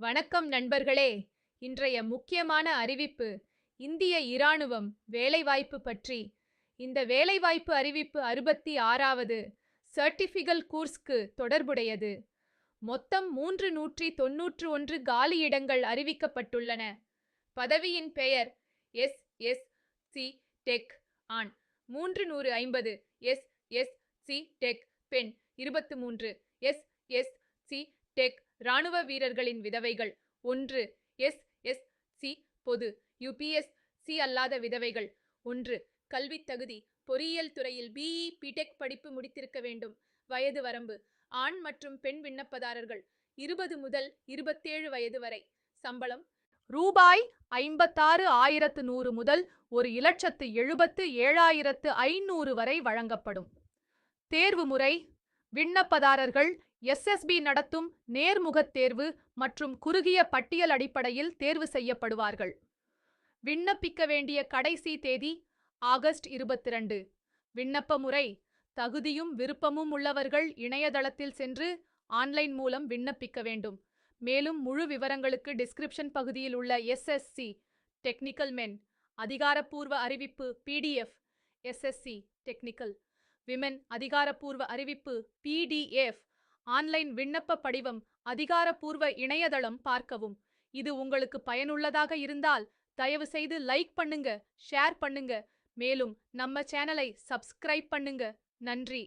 வணக்கம் நண்பர்களே. இன்றைய முக்கியமான அறிவிப்பு இந்திய இராணுவம் வேலைவாய்ப்பு பற்றி. இந்த வேலைவாய்ப்பு அறிவிப்பு அறுபத்தி ஆறாவது சர்டிஃபிகல் கூர்ஸ்க்கு தொடர்புடையது. மொத்தம் மூன்று நூற்றி தொன்னூற்று ஒன்று காலியிடங்கள் அறிவிக்கப்பட்டுள்ளன. பதவியின் பெயர் எஸ். எஸ். சி. டெக். ஆண். மூன்று நூறு ஐம்பது எஸ். எஸ். சி. டெக். பெண். இருபத்து மூன்று எஸ். எஸ். சி. டெக் ராணுவ வீரர்களின் விதவைகள். ஒன்று எஸ் எஸ் சி பொது. யுபிஎஸ் சி அல்லாத விதவைகள். ஒன்று கல்வித் தகுதி. பொறியியல் துறையில் பிஇ பிடெக் படிப்பு முடித்திருக்க வேண்டும். வயது வரம்பு. ஆண் மற்றும் பெண் விண்ணப்பதாரர்கள். இருபது முதல் இருபத்தேழு வயது வரை. சம்பளம் ரூபாய் ஐம்பத்தாறு ஆயிரத்து நூறு முதல் ஒரு இலட்சத்து எழுபத்து ஏழாயிரத்து ஐநூறு வரை வழங்கப்படும். தேர்வு முறை விண்ணப்பதாரர்கள் எஸ்எஸ்பி நடத்தும் நேர்முகத் தேர்வு மற்றும் குறுகிய பட்டியல் அடிப்படையில் தேர்வு செய்யப்படுவார்கள். விண்ணப்பிக்க வேண்டிய கடைசி தேதி ஆகஸ்ட் இருபத்தி ரெண்டு விண்ணப்ப முறை தகுதியும் விருப்பமும் உள்ளவர்கள் இணையதளத்தில் சென்று ஆன்லைன் மூலம் விண்ணப்பிக்க வேண்டும். மேலும் முழு விவரங்களுக்கு டிஸ்கிரிப்ஷன் பகுதியில் உள்ள எஸ்எஸ்சி டெக்னிக்கல் மென் அதிகாரப்பூர்வ அறிவிப்பு பிடிஎஃப் எஸ்எஸ்சி டெக்னிக்கல் விமென் அதிகாரப்பூர்வ அறிவிப்பு பிடிஎஃப் ஆன்லைன் விண்ணப்ப படிவம் அதிகாரப்பூர்வ இணையதளம் பார்க்கவும். இது உங்களுக்கு பயனுள்ளதாக இருந்தால் தயவு செய்து லைக் பண்ணுங்க ஷேர் பண்ணுங்க. மேலும் நம்ம சேனலை சப்ஸ்கிரைப் பண்ணுங்க. நன்றி.